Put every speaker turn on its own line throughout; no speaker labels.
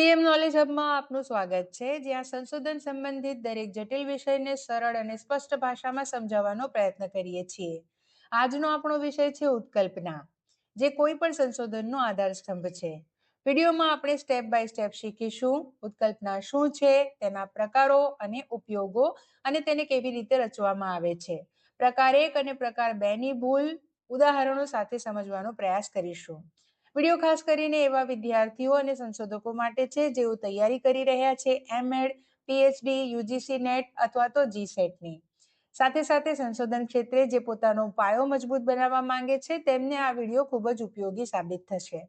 PM knowledge હબમાં આપનું સ્વાગત છે. જ્યાં સંશોધન સંબંધિત દરેક જટિલ વિષયને સરળ અને સ્પષ્ટ ભાષામાં સમજાવવાનો પ્રયત્ન કરીએ છીએ. આજનો આપણો વિષય છે ઉત્કલ્પના, જે કોઈ પણ સંશોધનનો આધાર છે. વિડીયોમાં આપણે સ્ટેપ બાય સ્ટેપ શીખીશું, ઉત્કલ્પના શું છે, તેના પ્રકારો અને ઉપયોગો, અને તેને કેવી રીતે રચવામાં આવે છે. પ્રકાર એક અને પ્રકાર બે ની ભૂલ ઉદાહરણો સાથે સમજવાનો પ્રયાસ કરીશું. વીડિયો ખાસ કરીને એવા વિદ્યાર્થીઓ અને સંશોધકો માટે છે જેઓ તૈયારી કરી રહ્યા છે એમએડ, પીએચડી, યુજીસી નેટ અથવા તો જીસેટની સાથે સાથે સંશોધન ક્ષેત્રે જે પોતાનો પાયો મજબૂત બનાવવા માંગે છે તેમને આ વીડિયો ખૂબ જ ઉપયોગી સાબિત થશે.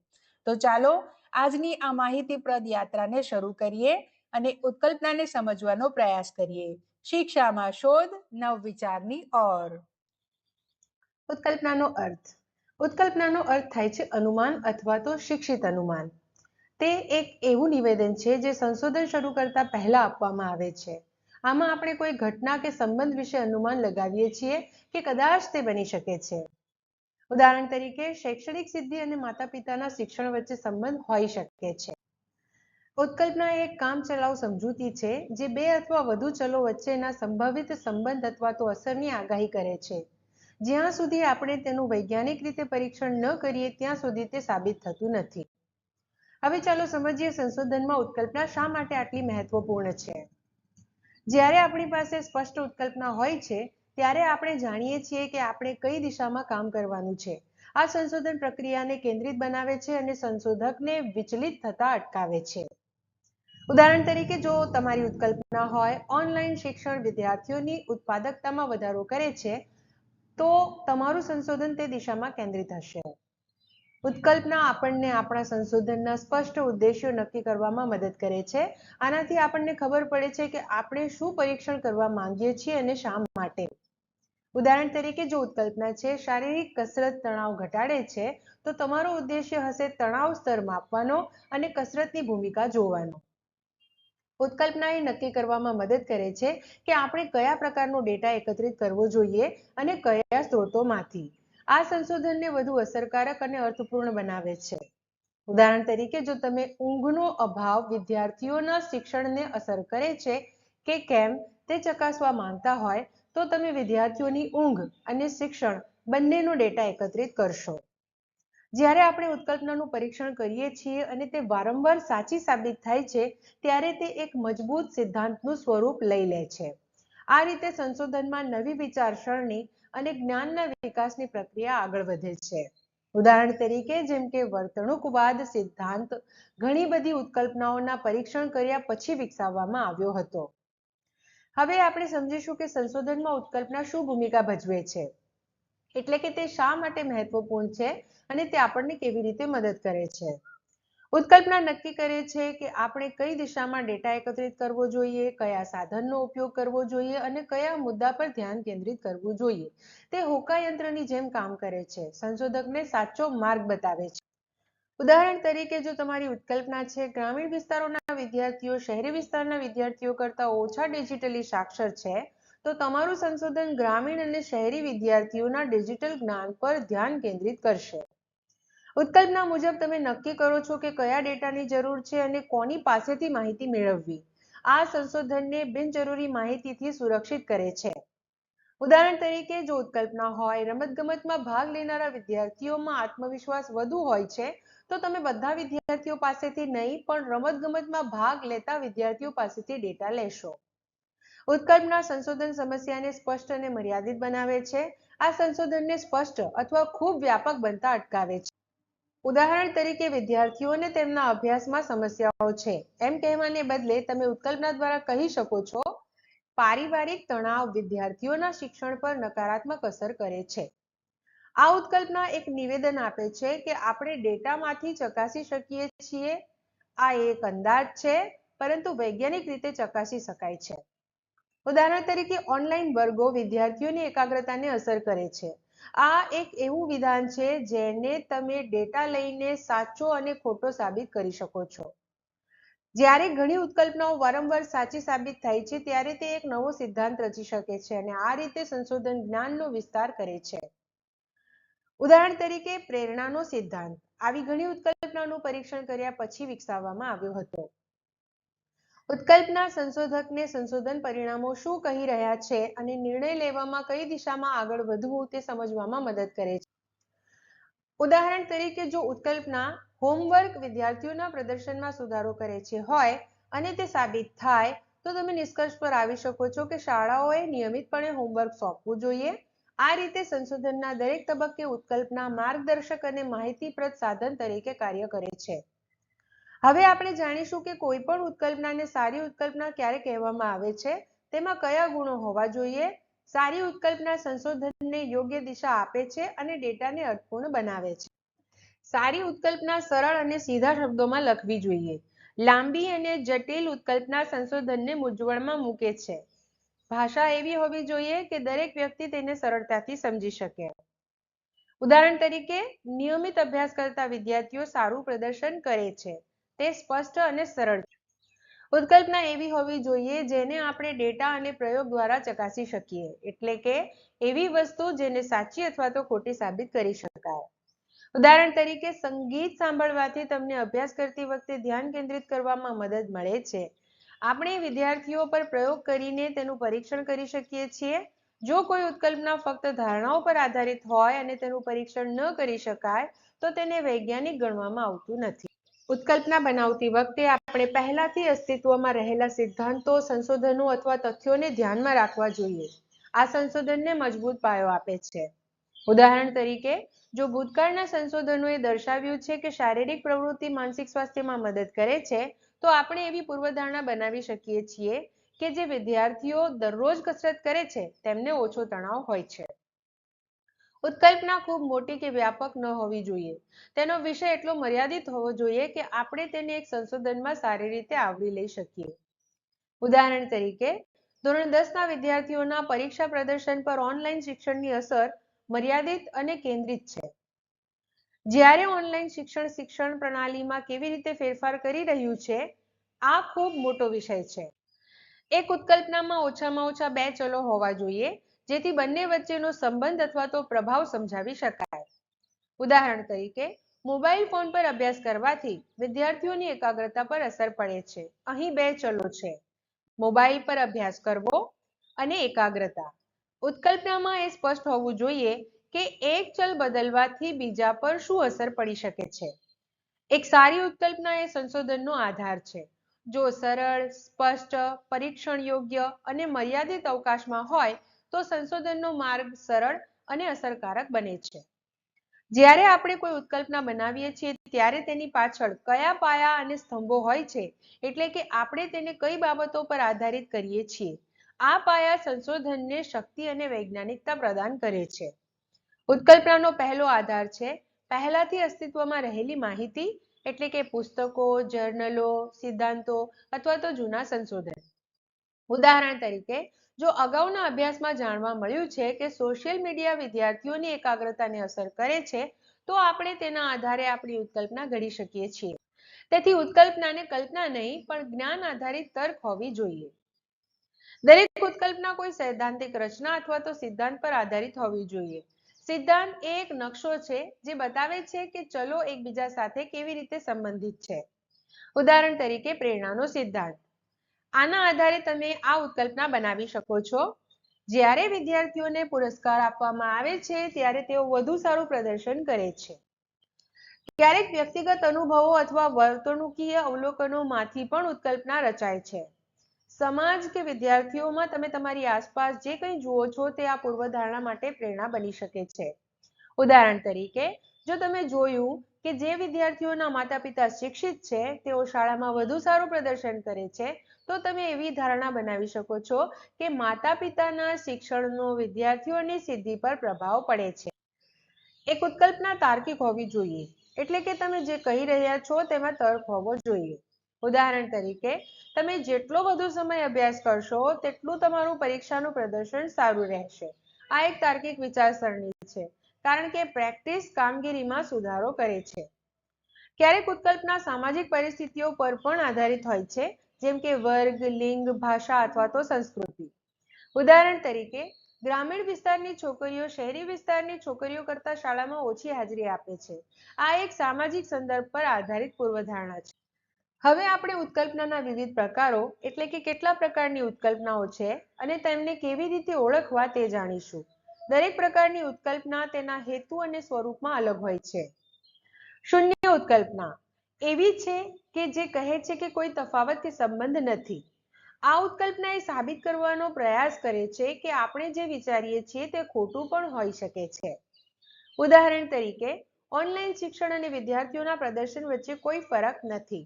તો ચાલો આજની આ માહિતીપ્રદ યાત્રાને શરૂ કરીએ અને ઉત્કલ્પનાને સમજવાનો પ્રયાસ કરીએ. શિક્ષામાં શોધ નવ વિચારની ઓર.
ઉત્કલ્પનાનો અર્થ. ઉત્કલ્પનાનો અર્થ થાય છે અનુમાન અથવા તો શિક્ષિત અનુમાન. તે એક એવું નિવેદન છે જે સંશોધન શરૂ કરતા પહેલા આપવામાં આવે છે. આમાં આપણે કોઈ ઘટના કે સંબંધ વિશે અનુમાન લગાવીએ છીએ કે કદાચ તે બની શકે છે. ઉદાહરણ તરીકે, શૈક્ષણિક સિદ્ધિ અને માતા પિતાના શિક્ષણ વચ્ચે સંબંધ હોઈ શકે છે. ઉત્કલ્પના એક કામચલાઉ સમજૂતી છે જે બે અથવા વધુ ચલો વચ્ચેના સંભવિત સંબંધ અથવા તો અસરની આગાહી કરે છે. જ્યાં સુધી આપણે તેનું વૈજ્ઞાનિક રીતે પરીક્ષણ ન કરીએ, ત્યાં સુધી તે સાબિત થતું નથી. હવે ચાલો સમજીએ સંશોધનમાં ઉત્કલ્પના શા માટે આટલી મહત્વપૂર્ણ છે. જ્યારે આપણી પાસે સ્પષ્ટ ઉત્કલ્પના હોય છે, ત્યારે આપણે જાણીએ છીએ કે આપણે કઈ દિશામાં કામ કરવાનું છે. આ સંશોધન પ્રક્રિયાને કેન્દ્રિત બનાવે છે અને સંશોધકને વિચલિત થતા અટકાવે છે. ઉદાહરણ તરીકે, જો તમારી ઉત્કલ્પના હોય, ઓનલાઈન શિક્ષણ વિદ્યાર્થીઓની ઉત્પાદકતામાં વધારો કરે છે તો તમારું સંશોધન તે દિશામાં કેન્દ્રિત હશે. ઉત્કલ્પના આપણને આપણા સંશોધનના સ્પષ્ટ ઉદ્દેશ્યો નક્કી કરવામાં મદદ કરે છે. આનાથી આપણને ખબર પડે છે કે આપણે શું પરીક્ષણ કરવા માંગીએ છીએ અને શા માટે. ઉદાહરણ તરીકે જો ઉત્કલ્પના છે, શારીરિક કસરત તણાવ ઘટાડે છે, તો તમારો ઉદ્દેશ્ય હશે તણાવ સ્તર માપવાનો અને કસરતની ભૂમિકા જોવાનો. ઉત્કલ્પના એ નક્કી કરવામાં મદદ કરે છે કે આપણે કયા પ્રકારનો ડેટા એકત્રિત કરવો જોઈએ અને કયા સ્ત્રોતોમાંથી. આ સંશોધનને વધુ અસરકારક અને અર્થપૂર્ણ બનાવે છે. ઉદાહરણ તરીકે, જો તમે ઊંઘનો અભાવ વિદ્યાર્થીઓના શિક્ષણને અસર કરે છે કે કેમ તે ચકાસવા માંગતા હોય, તો તમે વિદ્યાર્થીઓની ઊંઘ અને શિક્ષણ બંનેનો ડેટા એકત્રિત કરશો. જ્યારે આપણે ઉત્કલ્પનાનું પરીક્ષણ કરીએ છીએ અને તે વારંવાર સાચી સાબિત થાય છે, ત્યારે તે એક મજબૂત સિદ્ધાંતનું સ્વરૂપ લઈ લે છે. આ રીતે સંશોધનમાં નવી વિચારસરણી અને જ્ઞાનના વિકાસની પ્રક્રિયા આગળ વધે છે. ઉદાહરણ તરીકે, જેમ કે વર્તણૂકવાદ સિદ્ધાંત ઘણી બધી ઉત્કલ્પનાઓના પરીક્ષણ કર્યા પછી વિકસાવવામાં આવ્યો હતો. હવે આપણે સમજીશું કે સંશોધનમાં ઉત્કલ્પના શું ભૂમિકા ભજવે છે. એટલે કે તે શા માટે મહત્વપૂર્ણ છે અને તે આપણને કેવી રીતે મદદ કરે છે? ઉત્કલ્પના નક્કી કરે છે કે આપણે કઈ દિશામાં ડેટા એકત્રિત કરવો જોઈએ, કયા સાધનનો ઉપયોગ કરવો જોઈએ અને કયા મુદ્દા પર ધ્યાન કેન્દ્રિત કરવું જોઈએ. તે હોકાયંત્રની જેમ કામ કરે છે. સંશોધકને સાચો માર્ગ બતાવે છે. ઉદાહરણ તરીકે જો તમારી ઉત્કલ્પના છે, ગ્રામીણ વિસ્તારોના વિદ્યાર્થીઓ શહેરી વિસ્તારના વિદ્યાર્થીઓ કરતા ઓછા ડિજિટલી સાક્ષર છે તો તમારું સંશોધન ગ્રામીણ અને શહેરી વિદ્યાર્થીઓના ડિજિટલ જ્ઞાન પર ધ્યાન કેન્દ્રિત કરશે. ઉત્કલ્પના મુજબ તમે નક્કી કરો છો કે કયા ડેટાની જરૂર છે અને કોની પાસેથી માહિતી મેળવવી. આ સંશોધનને બિનજરૂરી માહિતીથી સુરક્ષિત કરે છે. ઉદાહરણ તરીકે, જો ઉત્કલ્પના હોય, રમતગમતમાં ભાગ લેનારા વિદ્યાર્થીઓમાં આત્મવિશ્વાસ વધુ હોય છે, તો તમે બધા વિદ્યાર્થીઓ પાસેથી નહીં, પણ રમતગમતમાં ભાગ લેતા વિદ્યાર્થીઓ પાસેથી ડેટા લેશો. ઉત્કલ્પના સંશોધન સમસ્યાને સ્પષ્ટ અને મર્યાદિત બનાવે છે. આ સંશોધનને સ્પષ્ટ અથવા ખૂબ વ્યાપક બનતા અટકાવે છે. ઉદાહરણ તરીકે, વિદ્યાર્થીઓને તેમના અભ્યાસમાં સમસ્યાઓ છે. એમ કહેવાને બદલે, તમે ઉત્કલ્પના દ્વારા કહી શકો છો, પારિવારિક તણાવ વિદ્યાર્થીઓના શિક્ષણ પર નકારાત્મક અસર કરે છે. આ ઉત્કલ્પના એક નિવેદન આપે છે કે, આપણે ડેટામાંથી ચકાસી શકીએ છીએ. આ એક અંદાજ છે, પરંતુ વૈજ્ઞાનિક રીતે ચકાસી શકાય છે. ઉદાહરણ તરીકે ઓનલાઈન વર્ગો વિદ્યાર્થીઓની એકાગ્રતાને અસર કરે છે. આ એક એવું વિધાન છે જેને તમે ડેટા લઈને સાચો અને ખોટો સાબિત કરી શકો છો. જ્યારે ઘણી ઉત્કલ્પનાઓ વારંવાર સાચી સાબિત થાય છે, ત્યારે તે એક નવો સિદ્ધાંત રચી શકે છે અને આ રીતે સંશોધન જ્ઞાનનો વિસ્તાર કરે છે. ઉદાહરણ તરીકે પ્રેરણાનો સિદ્ધાંત. આવી ઘણી ઉત્કલ્પનાનું પરીક્ષણ કર્યા પછી વિકસાવવામાં આવ્યો હતો. ઉત્કલ્પના સંશોધકને સંશોધન પરિણામો શું કહી રહ્યા છે અને નિર્ણય લેવામાં કઈ દિશામાં આગળ વધવું તે સમજવામાં મદદ કરે છે. ઉદાહરણ તરીકે જો ઉત્કલ્પના હોમવર્ક વિદ્યાર્થીઓના પ્રદર્શનમાં સુધારો કરે છે હોય અને તે સાબિત થાય, તો તમે નિષ્કર્ષ પર આવી શકો છો કે શાળાઓએ નિયમિતપણે હોમવર્ક સોંપવું જોઈએ. આ રીતે સંશોધનના દરેક તબક્કે ઉત્કલ્પના માર્ગદર્શક અને માહિતીપ્રદ સાધન તરીકે કાર્ય કરે છે. હવે આપણે જાણીશું કે કોઈ પણ ઉત્કલ્પનાને સારી ઉત્કલ્પના ક્યારે કહેવામાં આવે છે? તેમાં કયા ગુણો હોવા જોઈએ? સારી ઉત્કલ્પના સંશોધનને યોગ્ય દિશા આપે છે અને ડેટાને અર્થપૂર્ણ બનાવે છે. સારી ઉત્કલ્પના સરળ અને સીધા શબ્દોમાં લખવી જોઈએ. લાંબી અને જટિલ ઉત્કલ્પના સંશોધનને મૂંઝવણમાં મૂકે છે. ભાષા એવી હોવી જોઈએ કે દરેક વ્યક્તિ તેને સરળતાથી સમજી શકે. ઉદાહરણ તરીકે, નિયમિત અભ્યાસ કરતા વિદ્યાર્થીઓ સારું પ્રદર્શન કરે છે. તે સ્પષ્ટ અને સરળ છે. ઉત્કલ્પના એવી હોવી જોઈએ જેને આપણે ડેટા અને પ્રયોગ દ્વારા ચકાસી શકીએ. એટલે કે એવી વસ્તુ જેને સાચી અથવા તો ખોટી સાબિત કરી શકાય. ઉદાહરણ તરીકે સંગીત સાંભળવાથી તમને અભ્યાસ કરતી વખતે ધ્યાન કેન્દ્રિત કરવામાં મદદ મળે છે. આપણે વિદ્યાર્થીઓ પર પ્રયોગ કરીને તેનું પરીક્ષણ કરી શકીએ છીએ. જો કોઈ ઉત્કલ્પના ફક્ત ધારણાઓ પર આધારિત હોય અને તેનું પરીક્ષણ ન કરી શકાય, તો તેને વૈજ્ઞાનિક ગણવામાં આવતું નથી. ઉત્કલ્પના બનાવતી વખતે આપણે પહેલાથી અસ્તિત્વમાં રહેલા સિદ્ધાંતો, સંશોધનો અથવા તથ્યોને ધ્યાનમાં રાખવા જોઈએ. આ સંશોધનને મજબૂત પાયો આપે છે. ઉદાહરણ તરીકે, જો ભૂતકાળના સંશોધનોએ દર્શાવ્યું છે કે શારીરિક પ્રવૃત્તિ માનસિક સ્વાસ્થ્યમાં મદદ કરે છે, તો આપણે એવી પૂર્વધારણા બનાવી શકીએ છીએ કે જે વિદ્યાર્થીઓ દરરોજ કસરત કરે છે, તેમને ઓછો તણાવ હોય છે. ઉત્કલ્પના ખૂબ મોટી કે વ્યાપક ન હોવી જોઈએ. તેનો વિષય એટલો મર્યાદિત હોવો જોઈએ કે આપણે તેને એક સંશોધનમાં સારી રીતે આવરી લઈ શકીએ. ઉદાહરણ તરીકે, ધોરણ દસ ના વિદ્યાર્થીઓના પરીક્ષા પ્રદર્શન પર ઓનલાઈન શિક્ષણની અસર મર્યાદિત અને કેન્દ્રિત છે. જ્યારે ઓનલાઈન શિક્ષણ શિક્ષણ પ્રણાલીમાં કેવી રીતે ફેરફાર કરી રહ્યું છે, આ ખૂબ મોટો વિષય છે. એક ઉત્કલ્પનામાં ઓછામાં ઓછા બે ચલો હોવા જોઈએ જેથી બંને વચ્ચેનો સંબંધ અથવા તો પ્રભાવ સમજાવી શકાય. ઉદાહરણ તરીકે, મોબાઈલ ફોન પર અભ્યાસ કરવાથી વિદ્યાર્થીઓની એકાગ્રતા પર અસર પડે છે. અહીં બે ચલો છે. મોબાઈલ પર અભ્યાસ કરવો અને એકાગ્રતા. ઉત્કલ્પનામાં એ સ્પષ્ટ હોવું જોઈએ કે એક ચલ બદલવાથી બીજા પર શું અસર પડી શકે છે. એક સારી ઉત્કલ્પના એ સંશોધનનો આધાર છે. જો સરળ, સ્પષ્ટ, પરીક્ષણ યોગ્ય અને મર્યાદિત અવકાશમાં હોય તો સંશોધનનો માર્ગ સરળ અને અસરકારક બને છે. જ્યારે આપણે કોઈ ઉત્કલ્પના બનાવીએ છીએ, ત્યારે તેની પાછળ કયા પાયા અને સ્તંભો હોય છે, એટલે કે આપણે તેને કઈ બાબતો પર આધારિત કરીએ છીએ, આ પાયા સંશોધનને શક્તિ અને વૈજ્ઞાનિકતા પ્રદાન કરે છે. ઉત્કલ્પનાનો પહેલો આધાર છે, પહેલાથી અસ્તિત્વમાં રહેલી માહિતી, એટલે કે પુસ્તકો, જર્નલો, સિદ્ધાંતો, અથવા તો જૂના સંશોધન. ઉદાહરણ તરીકે, જો અગાઉના અભ્યાસમાં જાણવા મળ્યું છે કે સોશિયલ મીડિયા વિદ્યાર્થીઓની એકાગ્રતાને અસર કરે છે, તો આપણે તેના આધારે આપણી ઉત્કલ્પના ઘડી શકીએ છીએ. તેથી ઉત્કલ્પનાને કલ્પના નહીં, પણ જ્ઞાન આધારિત તર્ક હોવી જોઈએ. દરેક ઉત્કલ્પના કોઈ સૈદ્ધાંતિક રચના અથવા તો સિદ્ધાંત પર આધારિત હોવી જોઈએ. સિદ્ધાંત એ એક નકશો છે, જે બતાવે છે કે ચલો એકબીજા સાથે કેવી રીતે સંબંધિત છે. ઉદાહરણ તરીકે પ્રેરણાનો સિદ્ધાંત. આના આધારે તમે આ ઉત્કલ્પના બનાવી શકો છો. જ્યારે વિદ્યાર્થીઓને પુરસ્કાર આપવામાં આવે છે, ત્યારે તેઓ વધુ સારું પ્રદર્શન કરે છે. ક્યારેક વ્યક્તિગત અનુભવો અથવા વર્તણૂકીય અવલોકનોમાંથી પણ ઉત્કલ્પના રચાય છે. સમાજ કે વિદ્યાર્થીઓમાં તમે તમારી આસપાસ જે કંઈ જુઓ છો, તે આ પૂર્વધારણા માટે પ્રેરણા બની શકે છે. ઉદાહરણ તરીકે જો તમે જોયું કે જે વિદ્યાર્થીઓના માતા પિતા શિક્ષિત છે, તેઓ શાળામાં વધુ સારું પ્રદર્શન કરે છે, તો તમે એવી ધારણા બનાવી શકો છો કે માતા પિતાના શિક્ષણનો વિદ્યાર્થીઓની સિદ્ધિ પર પ્રભાવ પડે છે. એક ઉત્કલ્પના તાર્કિક હોવી જોઈએ, એટલે કે તમે જે કહી રહ્યા છો તેમાં તર્ક હોવો જોઈએ. ઉદાહરણ તરીકે, તમે જેટલો વધુ સમય અભ્યાસ કરશો, તેટલું તમારું પરીક્ષાનું પ્રદર્શન સારું રહેશે. આ એક તાર્કિક વિચારસરણી છે. કારણ કે પ્રેક્ટિસ કામગીરીમાં સુધારો કરે છે. ક્યારેક ઉત્કલ્પના સામાજિક પરિસ્થિતિઓ પર પણ આધારિત હોય છે, જેમ કે વર્ગ, લિંગ, ભાષા અથવા તો સંસ્કૃતિ. ઉદાહરણ તરીકે, ગ્રામીણ વિસ્તારની છોકરીઓ શહેરી વિસ્તારની છોકરીઓ કરતા શાળામાં ઓછી હાજરી આપે છે. આ એક સામાજિક સંદર્ભ પર આધારિત પૂર્વધારણા છે. હવે આપણે ઉત્કલ્પનાના વિવિધ પ્રકારો, એટલે કે કેટલા પ્રકારની ઉત્કલ્પનાઓ છે અને તેમને કેવી રીતે ઓળખવા તે જાણીશું. દરેક પ્રકારની ઉત્કલ્પના તેના હેતુ અને સ્વરૂપમાં અલગ હોય છે. શૂન્ય ઉત્કલ્પના. એવી છે કે જે કહે છે કે કોઈ તફાવત કે સંબંધ નથી. આ ઉત્કલ્પના એ સાબિત કરવાનો પ્રયાસ કરે છે કે આપણે જે વિચારીએ છીએ તે ખોટું પણ હોઈ શકે છે. ઉદાહરણ તરીકે, ઓનલાઈન શિક્ષણ અને વિદ્યાર્થીઓના પ્રદર્શન વચ્ચે કોઈ ફરક નથી.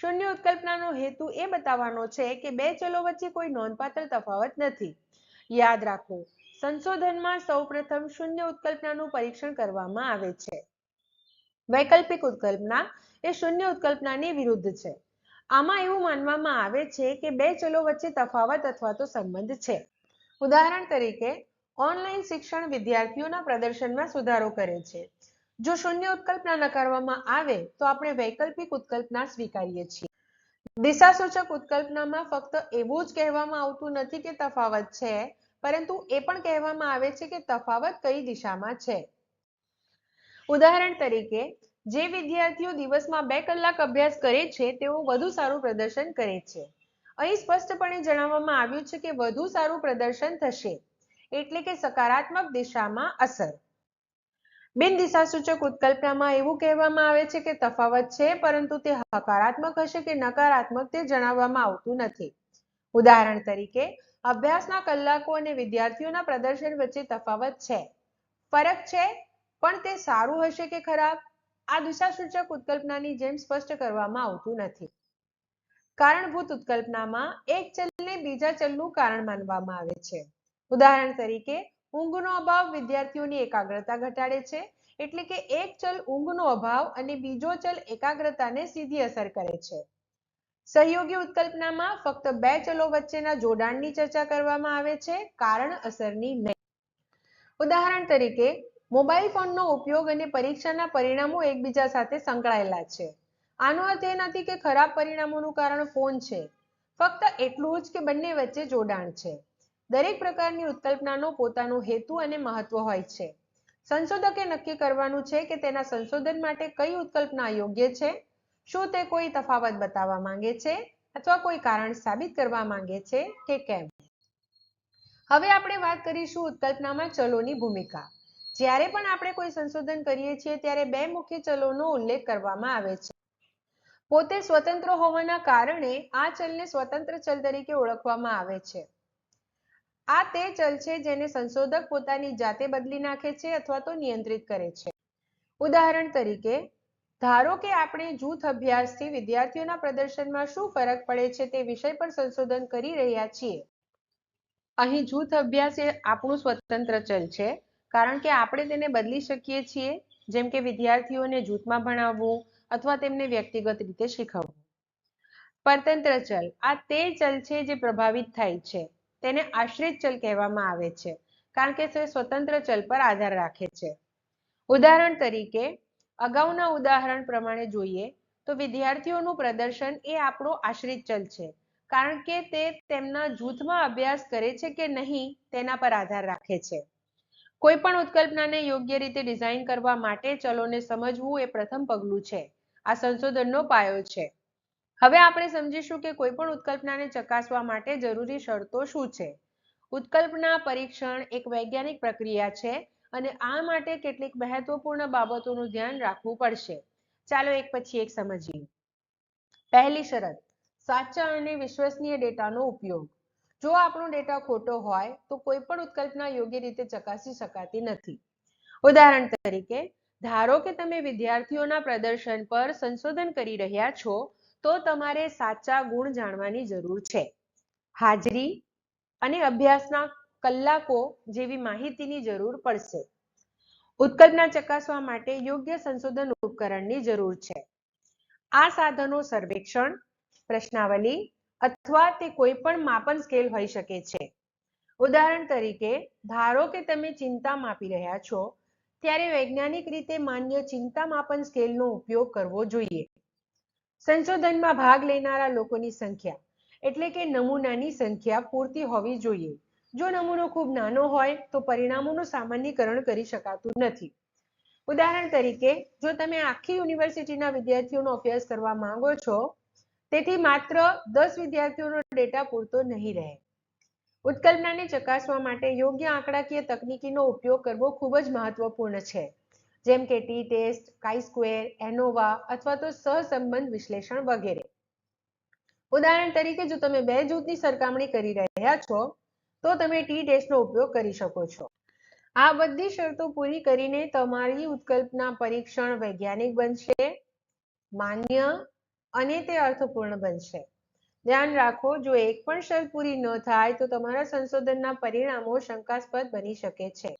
શૂન્ય ઉત્કલ્પનાનો હેતુ એ બતાવવાનો છે કે બે ચલો વચ્ચે કોઈ નોંધપાત્ર તફાવત નથી. યાદ રાખો સંશોધનમાં સૌપ્રથમ શૂન્ય ઉત્કલ્પનાનું પરીક્ષણ કરવામાં આવે છે. વૈકલ્પિક ઉત્કલ્પના એ શૂન્ય ઉત્કલ્પનાની વિરુદ્ધ છે. આમાં એવું માનવામાં આવે છે કે બે ચલો વચ્ચે તફાવત અથવા તો સંબંધ છે. ઉદાહરણ તરીકે, ઓનલાઈન શિક્ષણ વિદ્યાર્થીઓના પ્રદર્શનમાં સુધારો કરે છે. જો શૂન્ય ઉત્કલ્પના નકારવામાં આવે, તો આપણે વૈકલ્પિક ઉત્કલ્પના સ્વીકારીએ છીએ. દિશાસૂચક ઉત્કલ્પનામાં ફક્ત એવું જ કહેવામાં આવતું નથી કે તફાવત છે પરંતુ એ પણ કહેવામાં આવે છે કે તફાવત કઈ દિશામાં છે. ઉદાહરણ તરીકે, જે વિદ્યાર્થીઓ દિવસમાં બે કલાક અભ્યાસ કરે છે, તેઓ વધુ સારું પ્રદર્શન કરે છે. અહીં સ્પષ્ટપણે જણાવવામાં આવ્યું છે કે વધુ સારું પ્રદર્શન થશે, એટલે કે સકારાત્મક દિશામાં અસર. બિન દિશાસૂચક ઉત્કલ્પનામાં એવું કહેવામાં આવે છે કે તફાવત છે, પરંતુ તે હકારાત્મક હશે કે નકારાત્મક તે જણાવવામાં આવતું નથી. ઉદાહરણ તરીકે અભ્યાસના કલાકો અને વિદ્યાર્થીઓના પ્રદર્શન વચ્ચે તફાવત છે. ફરક છે, પણ તે સારું હશે કે ખરાબ? આ દિશાસૂચક ઉત્કલ્પનાની જેમ સ્પષ્ટ કરવામાં આવતું નથી. કારણભૂત ઉત્કલ્પનામાં એક ચલને બીજા ચલનું કારણ માનવામાં આવે છે. ઉદાહરણ તરીકે, ઊંઘનો અભાવ વિદ્યાર્થીઓની એકાગ્રતા ઘટાડે છે, એટલે કે એક ચલ ઊંઘનો અભાવ અને બીજો ચલ એકાગ્રતાને સીધી અસર કરે છે. સહયોગી ઉત્કલ્પનામાં ફક્ત બે ચલો વચ્ચેના જોડાણની ચર્ચા કરવામાં આવે છે, કારણ અસરની નહીં. ઉદાહરણ તરીકે, મોબાઈલ ફોનનો ઉપયોગ અને પરીક્ષાના પરિણામો એકબીજા સાથે સંકળાયેલા છે. આનો અર્થ એ નથી કે ખરાબ પરિણામોનું કારણ ફોન છે. ફક્ત એટલું જ કે બંને વચ્ચે જોડાણ છે. દરેક પ્રકારની ઉત્કલ્પનાનો પોતાનો હેતુ અને મહત્વ હોય છે. સંશોધકે નક્કી કરવાનું છે કે તેના સંશોધન માટે કઈ ઉત્કલ્પના યોગ્ય છે? શું તે કોઈ તફાવત બતાવવા માંગે છે અથવા કોઈ કારણ સાબિત કરવા માંગે છે કે કેમ? હવે આપણે વાત કરીશું ઉત્કલ્પનામાં ચલોની ભૂમિકા. જ્યારે પણ આપણે કોઈ સંશોધન કરીએ છીએ ત્યારે બે મુખ્ય ચલોનો ઉલ્લેખ કરવામાં આવે છે. પોતે સ્વતંત્ર હોવાના કારણે આ ચલને સ્વતંત્ર ચલ તરીકે ઓળખવામાં આવે છે. આ તે ચલ છે જેને સંશોધક પોતાની જાતે બદલી નાખે છે અથવા તો નિયંત્રિત કરે છે. ઉદાહરણ તરીકે ધારો કે આપણે જૂથ અભ્યાસથી વિદ્યાર્થીઓના પ્રદર્શનમાં શું ફરક પડે છે તે વિષય પર સંશોધન કરી રહ્યા છીએ. અહીં જૂથ અભ્યાસ એ આપણું સ્વતંત્ર ચલ છે, કારણ કે આપણે તેને બદલી શકીએ છીએ, જેમ કે વિદ્યાર્થીઓને જૂથમાં ભણાવવું અથવા તેમને વ્યક્તિગત રીતે શીખવવું. પરતંત્ર ચલ. આ તે ચલ છે જે પ્રભાવિત થાય છે. તેને આશ્રિત ચલ કહેવામાં આવે છે, કારણ કે તે સ્વતંત્ર ચલ પર આધાર રાખે છે. ઉદાહરણ તરીકે અગાઉના ઉદાહરણ પ્રમાણે જોઈએ તો વિદ્યાર્થીઓનું પ્રદર્શન એ આપણો આશ્રિત ચલ છે. કારણ કે તે તેમના જૂથમાં અભ્યાસ કરે છે કે નહીં તેના પર આધાર રાખે છે. કોઈ પણ ઉત્કલ્પનાને યોગ્ય રીતે ડિઝાઇન કરવા માટે ચલોને સમજવું એ પ્રથમ પગલું છે. આ સંશોધનનો પાયો છે. હવે આપણે સમજીશું કે કોઈ પણ ઉત્કલ્પનાને ચકાસવા માટે જરૂરી શરતો શું છે. ઉત્કલ્પના પરીક્ષણ એક વૈજ્ઞાનિક પ્રક્રિયા છે અને આ માટે કેટલીક મહત્વપૂર્ણ બાબતોનું ધ્યાન રાખવું પડશે. ચાલો એક પછી એક સમજીએ. પહેલી શરત, સાચા અને વિશ્વસનીય ડેટાનો ઉપયોગ. જો આપણો ડેટા ખોટો હોય, તો કોઈ પણ ઉત્કલ્પના યોગ્ય રીતે ચકાસી શકાતી નથી. ઉદાહરણ તરીકે, ધારો કે તમે વિદ્યાર્થીઓના પ્રદર્શન પર સંશોધન કરી રહ્યા છો, તો તમારે સાચા ગુણ જાણવાની જરૂર છે. હાજરી અને અભ્યાસના કલાકો જેવી માહિતીની જરૂર પડશે. ઉત્કલ્પના ચકાસવા માટે યોગ્ય સંશોધન ઉપકરણની જરૂર છે. આ સાધનો સર્વેક્ષણ, પ્રશ્નાવલી અથવા તે કોઈ પણ માપન સ્કેલ હોઈ શકે છે. ઉદાહરણ તરીકે, ધારો કે તમે ચિંતા માપી રહ્યા છો, ત્યારે વૈજ્ઞાનિક રીતે માન્ય ચિંતા માપન સ્કેલનો ઉપયોગ કરવો જોઈએ. સંશોધનમાં ભાગ લેનારા લોકોની સંખ્યા, એટલે કે નમૂનાની સંખ્યા પૂરતી હોવી જોઈએ. જો નમૂનો ખૂબ નાનો હોય, તો પરિણામોનું સામાન્યકરણ કરી શકાતું નથી. ઉદાહરણ તરીકે, જો તમે આખી યુનિવર્સિટીના વિદ્યાર્થીઓનો અભ્યાસ કરવા માંગો છો, તેથી માત્ર દસ વિદ્યાર્થીઓનો ડેટા પૂરતો નહીં રહે. ઉત્કલ્પનાને ચકાસવા માટે યોગ્ય આંકડાકીય તકનીકીનો ઉપયોગ કરવો ખૂબ જ મહત્વપૂર્ણ છે. જેમ કે T test chi square ANOVA અથવા તો સહસંબંધ વિશ્લેષણ વગેરે. ઉદાહરણ તરીકે, જો તમે બે જૂથની સરખામણી કરી રહ્યા છો તો તમે ટી ટેસ્ટનો ઉપયોગ કરી શકો છો. આ બધી શરતો પૂરી કરીને તમારી ઉત્કલ્પના પરીક્ષણ વૈજ્ઞાનિક બનશે, માન્ય અને તે અર્થપૂર્ણ બનશે. ધ્યાન રાખો, જો એક પણ શરત પૂરી ન થાય તો તમારા સંશોધનના પરિણામો શંકાસ્પદ બની શકે છે.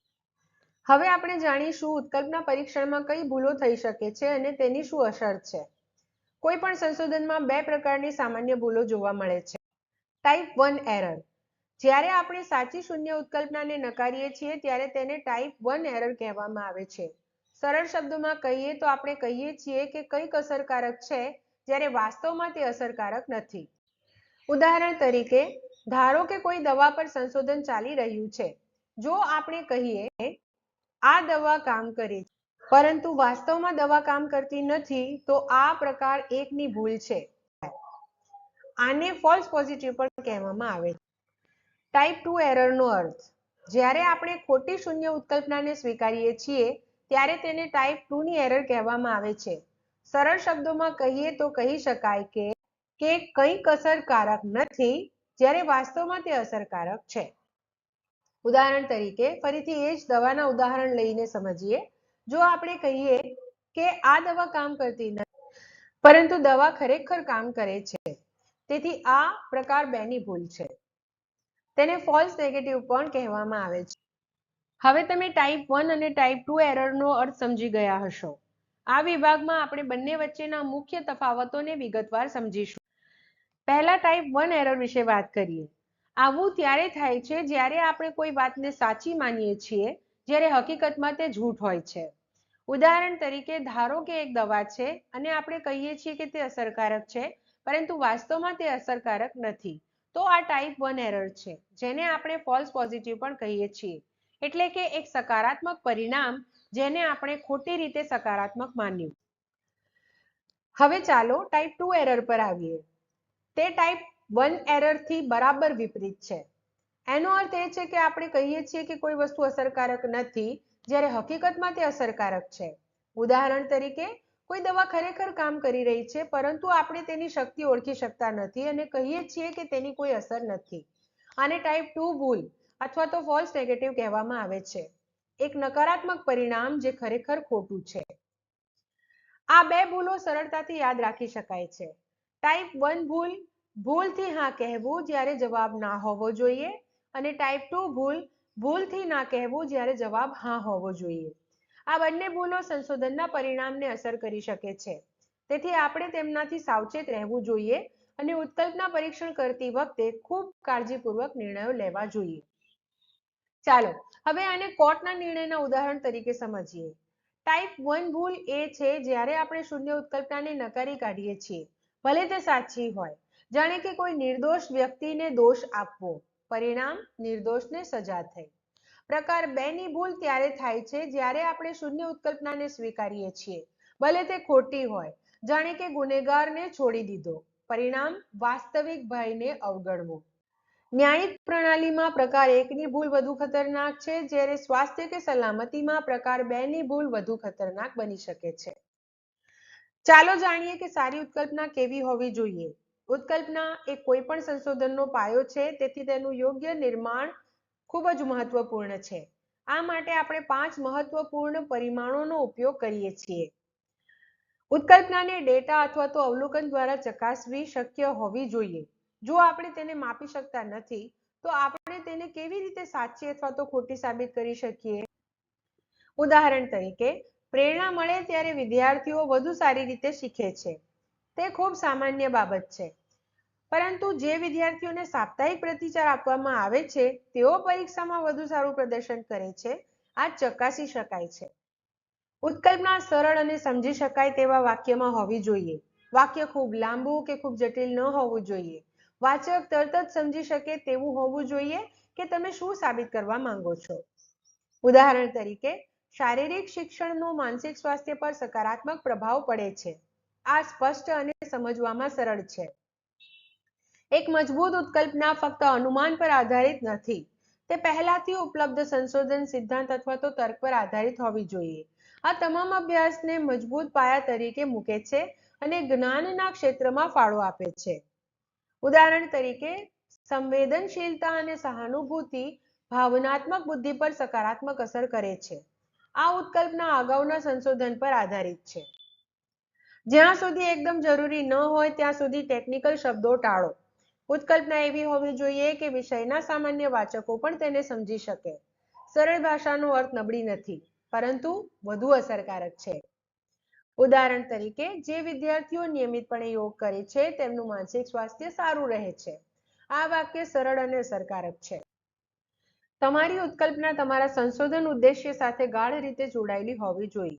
હવે આપણે જાણીશું ઉત્કલ્પના પરીક્ષણમાં કઈ ભૂલો થઈ શકે છે અને તેની શું અસર છે. કોઈ પણ સંશોધનમાં બે પ્રકારની સામાન્ય ભૂલો જોવા મળે છે. ટાઈપ વન એરર જ્યારે આપણે સાચી શૂન્ય ઉત્કલ્પનાને નકારીએ છીએ, ત્યારે તેને ટાઈપ વન એરર કહેવામાં આવે છે. સરળ શબ્દોમાં કહીએ તો આપણે કહીએ છીએ કે કંઈક અસરકારક છે, જ્યારે વાસ્તવમાં તે અસરકારક નથી. ઉદાહરણ તરીકે, ધારો કે કોઈ દવા પર સંશોધન ચાલી રહ્યું છે. જો આપણે કહીએ, આ દવા કામ કરે છે, પરંતુ વાસ્તવમાં દવા કામ કરતી નથી, તો આ પ્રકાર એકની ભૂલ છે. આને ફોલ્સ પોઝિટિવ પણ કહેવામાં આવે છે. ટાઈપ ટુ એરરનો અર્થ. જ્યારે આપણે ખોટી શૂન્ય ઉત્કલ્પનાને સ્વીકારીએ છીએ, ત્યારે તેને ટાઈપ ટુની એરર કહેવામાં આવે છે. સરળ શબ્દોમાં કહીએ તો કહી શકાય કે કે કંઈક અસરકારક નથી, જ્યારે વાસ્તવમાં તે અસરકારક છે. ઉદાહરણ તરીકે, ફરીથી એ જ દવાના ઉદાહરણ લઈને સમજીએ. જો આપણે કહીએ કે આ દવા કામ કરતી નથી પરંતુ દવા ખરેખર કામ કરે છે. તેથી આ પ્રકાર બેની ભૂલ છે. તેને ફોલ્સ નેગેટિવ પણ કહેવામાં આવે છે. હવે તમે ટાઈપ વન અને ટાઈપ ટુ એરરનો અર્થ સમજી ગયા હશો. આ વિભાગમાં આપણે બંને વચ્ચેના મુખ્ય તફાવતોને વિગતવાર સમજીશું. પહેલા ટાઈપ વન એરર વિશે વાત કરીએ. આવું ત્યારે થાય છે જ્યારે આપણે કોઈ વાતને સાચી માનીએ છીએ, જ્યારે હકીકતમાં તે જૂઠ હોય છે. ઉદાહરણ તરીકે, ધારો કે એક દવા છે અને આપણે કહીએ છીએ કે તે અસરકારક છે, પરંતુ વાસ્તવમાં તે અસરકારક નથી. તો આ ટાઈપ વન એરર છે, જેને આપણે ફોલ્સ પોઝિટિવ પણ કહીએ છીએ. એટલે કે એક સકારાત્મક પરિણામ જેને આપણે ખોટી રીતે સકારાત્મક માન્યું. હવે ચાલો ટાઈપ ટુ એરર પર આવીએ. તે ટાઈપ વન એરરથી બરાબર વિપરીત છે. એનો અર્થ એ છે કે આપણે કહીએ છીએ કે કોઈ વસ્તુ અસરકારક નથી, જ્યારે હકીકતમાં તે અસરકારક છે. ઉદાહરણ તરીકે કોઈ દવા ખરેખર કામ કરી રહી છે, પરંતુ આપણે તેની શક્તિ ઓળખી શકતા નથી અને કહીએ છીએ કે તેની કોઈ અસર નથી. આને ટાઈપ ટુ ભૂલ અથવા તો ફોલ્સ નેગેટિવ કહેવામાં આવે છે. એક નકારાત્મક પરિણામ જે ખરેખર ખોટું છે. આ બે ભૂલો સરળતાથી યાદ રાખી શકાય છે. ટાઈપ વન ભૂલ ભૂલથી હા કહેવું જ્યારે જવાબ ના હોવો જોઈએ અને ટાઈપ ટુ ભૂલ ભૂલથી ના કહેવું જ્યારે જવાબ હા હોવો જોઈએ. આ બંને ભૂલો સંશોધનના પરિણામને અસર કરી શકે છે. તેથી આપણે તેમનાથી સાવચેત રહેવું જોઈએ અને ઉત્કલ્પના પરીક્ષણ કરતી વખતે ખૂબ કાળજીપૂર્વક નિર્ણયો લેવા જોઈએ. ચાલો, હવે આને કોર્ટના નિર્ણયના ઉદાહરણ તરીકે સમજીએ. ટાઈપ વન ભૂલ એ છે જ્યારે આપણે શૂન્ય ઉત્કલ્પનાને નકારી કાઢીએ છીએ. ભલે તે સાચી હોય. જાણે કે કોઈ નિર્દોષ વ્યક્તિને દોષ આપવો. પરિણામ નિર્દોષને સજા થઈ. પ્રકાર બે ની ભૂલ ત્યારે થાય છે જ્યારે આપણે શૂન્ય ઉત્કલ્પનાને સ્વીકારીએ છીએ. ભલે તે ખોટી હોય, જાણે કે ગુનેગારને છોડી દીધો. પરિણામ, વાસ્તવિક ભયને અવગણવું. ન્યાયિક પ્રણાલીમાં પ્રકાર એકની ભૂલ વધુ ખતરનાક છે જ્યારે સ્વાસ્થ્ય કે સલામતીમાં પ્રકાર બે ની ભૂલ વધુ ખતરનાક બની શકે છે. ચાલો જાણીએ કે સારી ઉત્કલ્પના કેવી હોવી જોઈએ. ઉત્કલ્પના એ કોઈ પણ સંશોધનનો પાયો છે, તેથી તેનું યોગ્ય નિર્માણ ખૂબ જ મહત્વપૂર્ણ છે. આ માટે આપણે પાંચ મહત્વપૂર્ણ પરિમાણોનો ઉપયોગ કરીએ છીએ. ઉત્કલ્પનાને ડેટા અથવા તો અવલોકન દ્વારા ચકાસવી શક્ય હોવી જોઈએ. જો આપણે તેને માપી શકતા નથી, તો આપણે તેને કેવી રીતે સાચી અથવા તો ખોટી સાબિત કરી શકીએ? ઉદાહરણ તરીકે, પ્રેરણા મળે ત્યારે વિદ્યાર્થીઓ વધુ સારી રીતે શીખે છે. તે ખૂબ સામાન્ય બાબત છે. પરંતુ જે વિદ્યાર્થીઓને સાપ્તાહિક પ્રતિચાર આપવામાં આવે છે, તેઓ પરીક્ષામાં વધુ સારું પ્રદર્શન કરે છે, આ ચકાસી શકાય છે. ઉત્કલ્પના સરળ અને સમજી શકાય તેવા વાક્યમાં હોવી જોઈએ. વાક્ય ખૂબ લાંબુ કે ખૂબ જટિલ ન હોવું જોઈએ. વાચક તરત જ સમજી શકે તેવું હોવું જોઈએ કે તમે શું સાબિત કરવા માંગો છો. ઉદાહરણ તરીકે, શારીરિક શિક્ષણનો માનસિક સ્વાસ્થ્ય પર સકારાત્મક પ્રભાવ પડે છે. આ સ્પષ્ટ અને સમજવામાં સરળ છે. એક મજબૂત ઉત્કલ્પના ફક્ત અનુમાન પર આધારિત નથી. તે પહેલાથી ઉપલબ્ધ સંશોધન સિદ્ધાંત અથવા તો તર્ક પર આધારિત હોવી જોઈએ. આ તમામ અભ્યાસને મજબૂત પાયા તરીકે મૂકે છે અને જ્ઞાનના ક્ષેત્રમાં ફાળો આપે છે. ઉદાહરણ તરીકે, સંવેદનશીલતા અને સહાનુભૂતિ ભાવનાત્મક બુદ્ધિ પર સકારાત્મક અસર કરે છે. આ ઉત્કલ્પના અગાઉના સંશોધન પર આધારિત છે. જ્યાં સુધી એકદમ જરૂરી ન હોય, ત્યાં સુધી ટેકનિકલ શબ્દો ટાળો. ઉત્કલ્પના એવી હોવી જોઈએ કે વિષયના સામાન્ય વાચકો પણ તેને સમજી શકે. સરળ ભાષાનો અર્થ નબળી નથી, પરંતુ વધુ અસરકારક છે. ઉદાહરણ તરીકે, જે વિદ્યાર્થીઓ નિયમિતપણે યોગ કરે છે, તેમનું માનસિક સ્વાસ્થ્ય સારું રહે છે. આ વાક્ય સરળ અને અસરકારક છે. તમારી ઉત્કલ્પના તમારા સંશોધન ઉદ્દેશ્ય સાથે ગાઢ રીતે જોડાયેલી હોવી જોઈએ.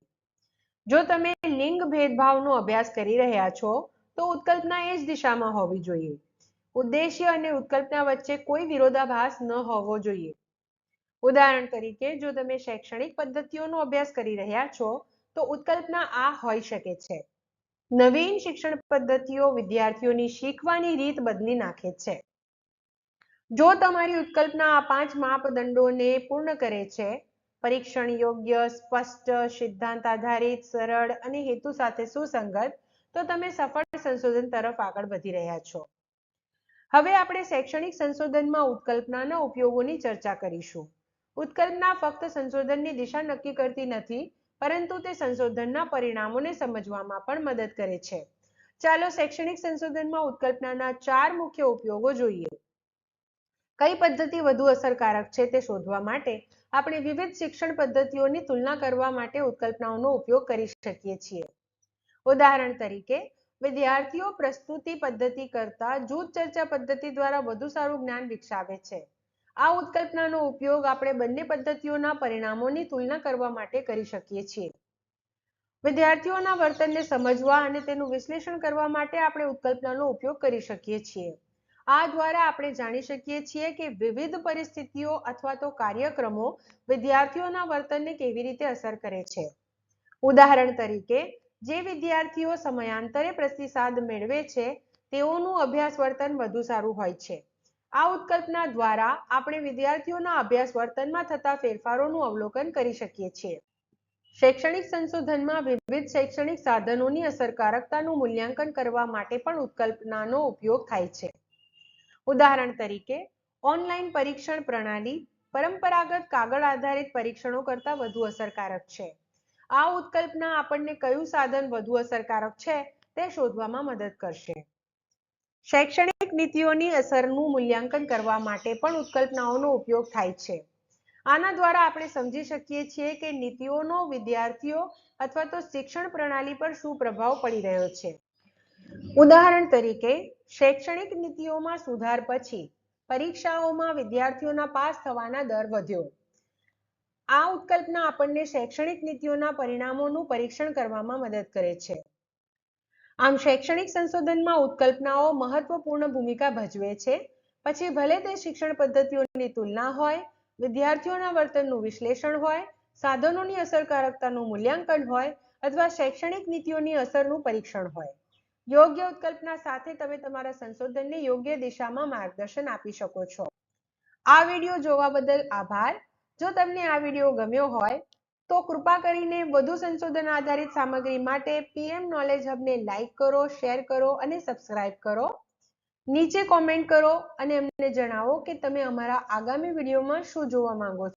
જો તમે લિંગ ભેદભાવનો અભ્યાસ કરી રહ્યા છો, તો ઉત્કલ્પના એ જ દિશામાં હોવી જોઈએ. ઉદ્દેશ્ય અને ઉત્કલ્પના વચ્ચે કોઈ વિરોધાભાસ ન હોવો જોઈએ. ઉદાહરણ તરીકે, જો તમે શૈક્ષણિક પદ્ધતિઓનો અભ્યાસ કરી રહ્યા છો, તો ઉત્કલ્પના આ હોઈ શકે છે. નવીન શિક્ષણ પદ્ધતિઓ વિદ્યાર્થીઓની શીખવાની રીત બદલી નાખે છે. જો તમારી ઉત્કલ્પના આ પાંચ માપદંડોને પૂર્ણ કરે છે, પરીક્ષણ યોગ્ય, સ્પષ્ટ, સિદ્ધાંત આધારિત, સરળ અને હેતુ સાથે સુસંગત, તો તમે સફળ સંશોધન તરફ આગળ વધી રહ્યા છો. હવે આપણે શૈક્ષણિક સંશોધનમાં ઉત્કલ્પનાના ઉપયોગોની ચર્ચા કરીશું. ઉત્કલ્પના ફક્ત સંશોધનની દિશા નક્કી કરતી નથી, પરંતુ તે સંશોધનના પરિણામોને સમજવામાં પણ મદદ કરે છે. ચાલો શૈક્ષણિક સંશોધનમાં ઉત્કલ્પનાના ચાર મુખ્ય ઉપયોગો જોઈએ. કઈ પદ્ધતિ વધુ અસરકારક છે તે શોધવા માટે આપણે વિવિધ શિક્ષણ પદ્ધતિઓની તુલના કરવા માટે ઉત્કલ્પનાઓનો ઉપયોગ કરી શકીએ છીએ. ઉદાહરણ તરીકે વિદ્યાર્થીઓ પ્રસ્તુતિ પદ્ધતિ કરતા જૂથ ચર્ચા પદ્ધતિ દ્વારા વધુ સારું જ્ઞાન વિકસાવે છે. આ ઉત્કલ્પનાનો ઉપયોગ આપણે બંને પદ્ધતિઓના પરિણામોની તુલના કરવા માટે કરી શકીએ છીએ. વિદ્યાર્થીઓના વર્તનને સમજવા અને તેનું વિશ્લેષણ કરવા માટે આપણે ઉત્કલ્પનાનો ઉપયોગ કરી શકીએ છીએ. આ દ્વારા આપણે જાણી શકીએ છીએ કે વિવિધ પરિસ્થિતિઓ અથવા તો કાર્યક્રમો વિદ્યાર્થીઓના વર્તનને કેવી રીતે અસર કરે છે. ઉદાહરણ તરીકે જે વિદ્યાર્થીઓ સમયાંતરે પ્રતિસાદ મેળવે છે, તેઓનું અભ્યાસ વર્તન વધુ સારું હોય છે. આ ઉત્કલ્પના દ્વારા આપણે વિદ્યાર્થીઓના અભ્યાસ વર્તનમાં થતા ફેરફારોનું અવલોકન કરી શકીએ છીએ. શૈક્ષણિક સંશોધનમાં વિવિધ શૈક્ષણિક સાધનોની અસરકારકતાનું મૂલ્યાંકન કરવા માટે પણ ઉત્કલ્પનાનો ઉપયોગ થાય છે. ઉદાહરણ તરીકે, ઓનલાઈન પરીક્ષણ પ્રણાલી પરંપરાગત કાગળ આધારિત પરીક્ષણો કરતાં વધુ અસરકારક છે. આ ઉત્કલ્પના આપણને કયું સાધન વધુ અસરકારક છે તે શોધવામાં મદદ કરશે. શૈક્ષણિક નીતિઓની અસરનું મૂલ્યાંકન કરવા માટે પણ ઉત્કલ્પનાઓનો ઉપયોગ થાય છે. આના દ્વારા આપણે સમજી શકીએ છીએ કે નીતિઓનો વિદ્યાર્થીઓ અથવા તો શિક્ષણ પ્રણાલી પર શું પ્રભાવ પડી રહ્યો છે. ઉદાહરણ તરીકે, શૈક્ષણિક નીતિઓમાં સુધાર પછી પરીક્ષાઓમાં વિદ્યાર્થીઓના પાસ થવાના દર વધ્યો. આ ઉત્કલ્પના આપણને શૈક્ષણિક નીતિઓના પરિણામોનું પરીક્ષણ કરવામાં મદદ કરે છે. આમ શૈક્ષણિક સંશોધનમાં ઉત્કલ્પનાઓ મહત્વપૂર્ણ ભૂમિકા ભજવે છે. પછી ભલે તે શિક્ષણ પદ્ધતિઓની તુલના હોય, વિદ્યાર્થીઓના વર્તનનું વિશ્લેષણ હોય, સાધનોની અસરકારકતાનું મૂલ્યાંકન હોય અથવા શૈક્ષણિક નીતિઓની અસરનું પરીક્ષણ હોય. યોગ્ય ઉત્કલ્પના સાથે તમે તમારા સંશોધનને યોગ્ય દિશામાં માર્ગદર્શન આપી શકો છો. આ વીડિયો જોવા બદલ આભાર. જો તમને આ વીડિયો ગમ્યો હોય, તો કૃપા કરીને વધુ સંશોધન આધારિત સામગ્રી માટે પીએમ નોલેજ હબને લાઈક કરો, શેર કરો અને સબસ્ક્રાઇબ કરો. નીચે કોમેન્ટ કરો અને અમને જણાવો કે તમે અમારા આગામી વિડીયોમાં શું જોવા માંગો છો.